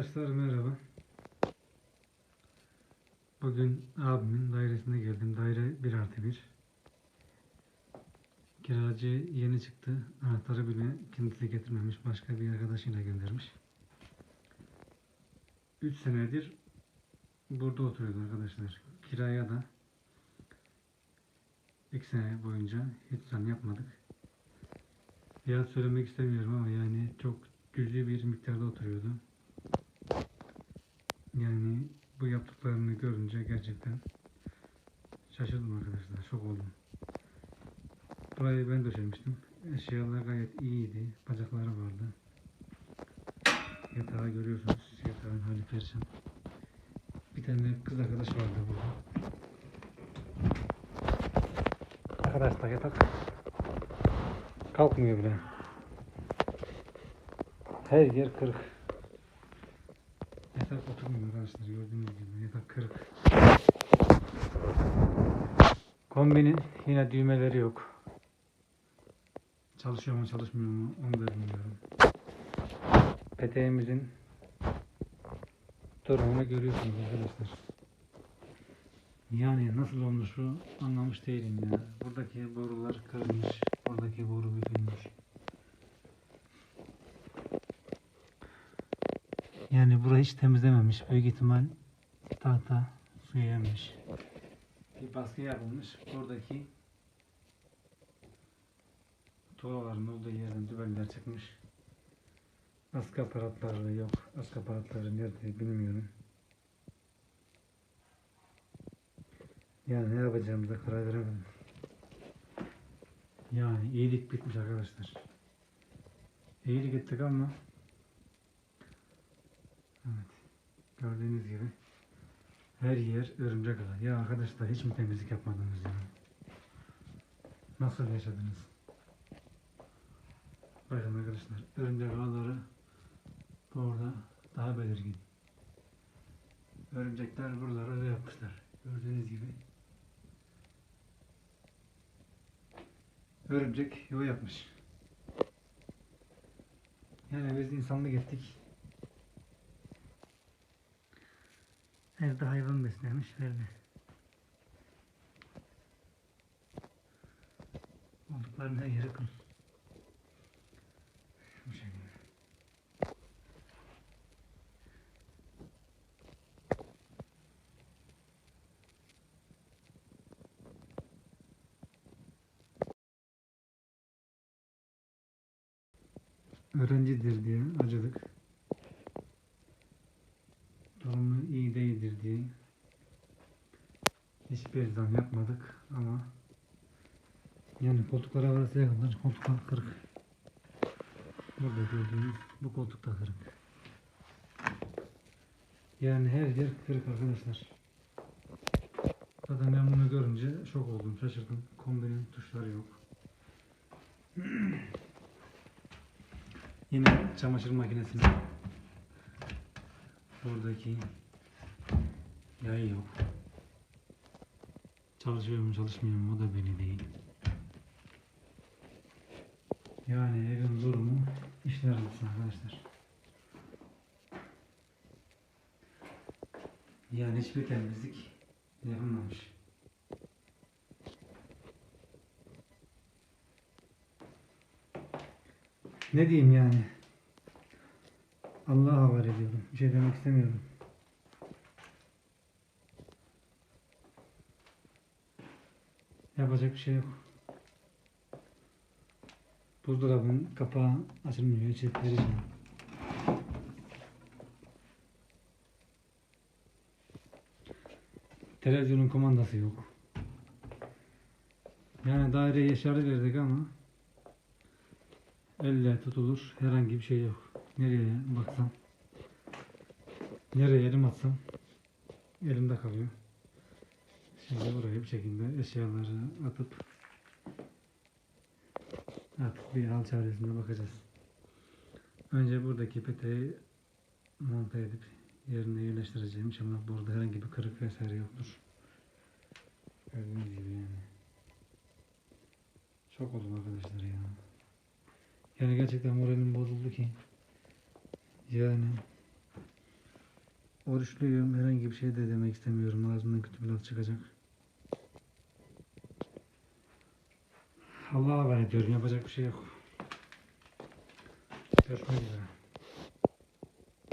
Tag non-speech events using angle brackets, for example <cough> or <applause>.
Arkadaşlar merhaba. Bugün abimin dairesine geldim. Daire 1 artı 1. Kiracı yeni çıktı. Anahtarı bile kendisi getirmemiş. Başka bir arkadaşıyla göndermiş. 3 senedir burada oturuyordu arkadaşlar. Kiraya da 2 sene boyunca hiç zam yapmadık. Fiyat söylemek istemiyorum ama yani çok cüzi bir miktarda oturuyordu. Yani bu yaptıklarını görünce gerçekten şaşırdım arkadaşlar. Şok oldum. Burayı ben döşemiştim. Eşyalar gayet iyiydi. Bacakları vardı. Yatağı görüyorsunuz. Yatağın hali perişan. Bir tane kız arkadaş vardı burada. Arkadaşlar yatak kalkmıyor bile. Her yer kırık. Oturmuyor arkadaşlar gördüğünüz gibi yatak kırık. Kombinin yine düğmeleri yok. Çalışıyor mu çalışmıyor mu onu da bilmiyorum. Peteğimizin durumunu görüyorsunuz arkadaşlar. Yani nasıl olmuş bu anlamış değilim ya. Buradaki borular kırılmış. Buradaki boru bükülmüş. Yani burayı hiç temizlememiş. Büyük ihtimal tahta suya yemiş. Bir baskı yapılmış. Buradaki tuğlaların olduğu yerden dübeller çıkmış. Askı aparatları yok. Askı aparatları nerede bilmiyorum. Yani ne yapacağımıza karar veremedim. Yani iyilik bitmiş arkadaşlar. İyilik ettik ama Gördüğünüz gibi her yer örümcek ağı. Ya arkadaşlar hiç mi temizlik yapmadınız ya? Nasıl yaşadınız? Bakın arkadaşlar örümcek ağları burada daha belirgin. Örümcekler buraları öyle yapmışlar. Gördüğünüz gibi. Örümcek yuva yapmış. Yani biz insanlık ettik. Evde hayvan beslemiş verdi. Oldukların her yeri kum. Bu şekilde. Öğrencidir diye acıdık. Durumu iyi değildir diye hiçbir zam yapmadık ama yani koltuklara varasıya kadar koltuklar kırık. Burada gördüğünüz bu koltuk da kırık. Yani her yer kırık arkadaşlar. Zaten ben bunu görünce şok oldum, şaşırdım. Kombinin tuşları yok. <clears throat> Yine çamaşır makinesinin Buradaki yay yok. Çalışıyor mu çalışmıyor mu o da belli değil. Yani evin durumu işler arası arkadaşlar. Yani hiçbir temizlik yapılmamış. Ne diyeyim yani? Allah'a havale ediyorum. Bir şey demek istemiyorum. Yapacak bir şey yok. Buzdolabının kapağı açılmıyor. İçi perişan. Televizyonun kumandası yok. Yani daireye şarj verdik ama elle tutulur herhangi bir şey yok. Nereye baksam, nereye elim atsam elimde kalıyor. Şimdi buraya bir şekilde eşyaları atıp artık bir hal çaresine bakacağız. Önce buradaki peteği monte edip yerine yerleştireceğim. İnşallah burada herhangi bir kırık vesaire yoktur. Gördüğünüz gibi yani. Çok oldum arkadaşlar ya. Yani gerçekten moralim bozuldu ki. Yani oruçluyum. Herhangi bir şey de demek istemiyorum. Ağzımdan kötü bir laf çıkacak. Allah'a emanet ediyorum. Yapacak bir şey yok. Görüşmek üzere.